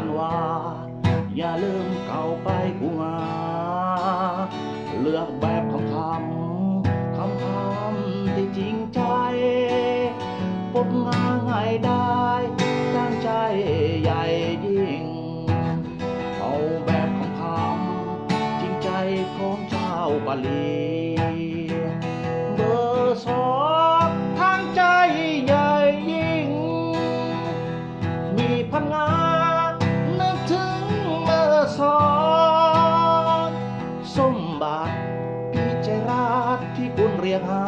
านว่าอย่าลืมเก่าไปกูมาเลือกแบบคำคำคำคำที่จริงใจพบงาง่ายได้สร้างใจใหญ่ยิ่ง เอาแบบคำคำจริงใจของเจ้าปาลี รียกหา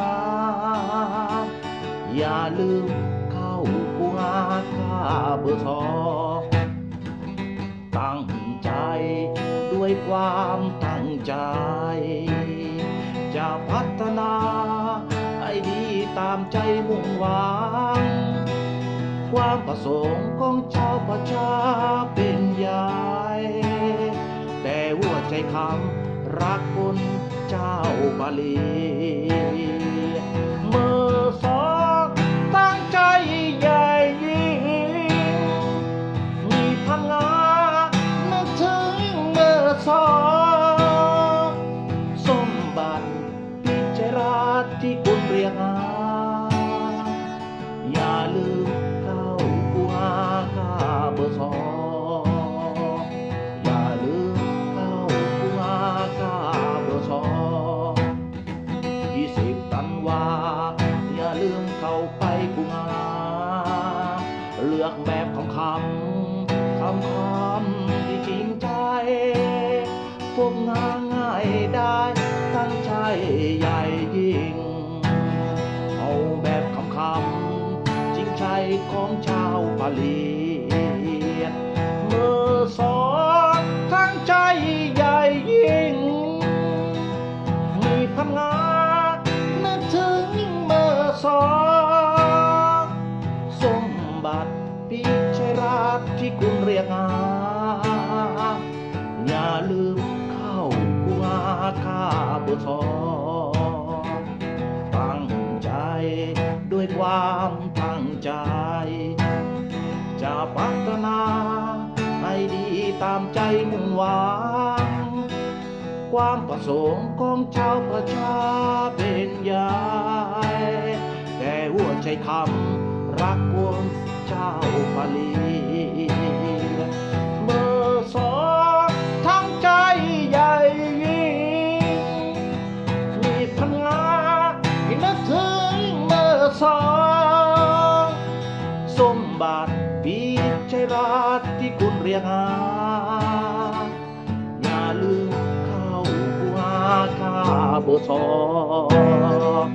อย่าลืมเข้ากูหาค่าเบอร์สองตั้งใจด้วยความตั้งใจ จะพัฒนาให้ดีตามใจมุ่งหวัง ความประสงค์ของชาวประชาเป็นใหญ่แต่หัวใจคำรักคน เจ้าบาลีมือสองตั้งใจใหญ่ยิ่งมีพังงานึกถึงมือสองสมบัติพิจาราที่คุณเรียงหา พวกงาง่ายได้ตั้งใจใหญ่ยิ่ง เอาแบบคำคำจริงใจของชาวปาลีเมื่อสองทั้งใจใหญ่ยิ่ง มีพังงานึกถึงเมื่อสองาเบองตั้งใจด้วยความตั้งใจ จะพัฒนาให้ดีตามใจมุ่งหวัง ความประสงค์ของชาวประชาเป็นใหญ่แต่หัวใจคำรักวงเจ้าปาลี สองสมบัติปีใจราชที่คุณเรียกหาอย่าลืมเข้าหาค่าเบอร์สอง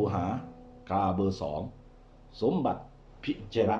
อย่าลืมเข้ากูหาคาเบอร์สองสมบัติพิจาระ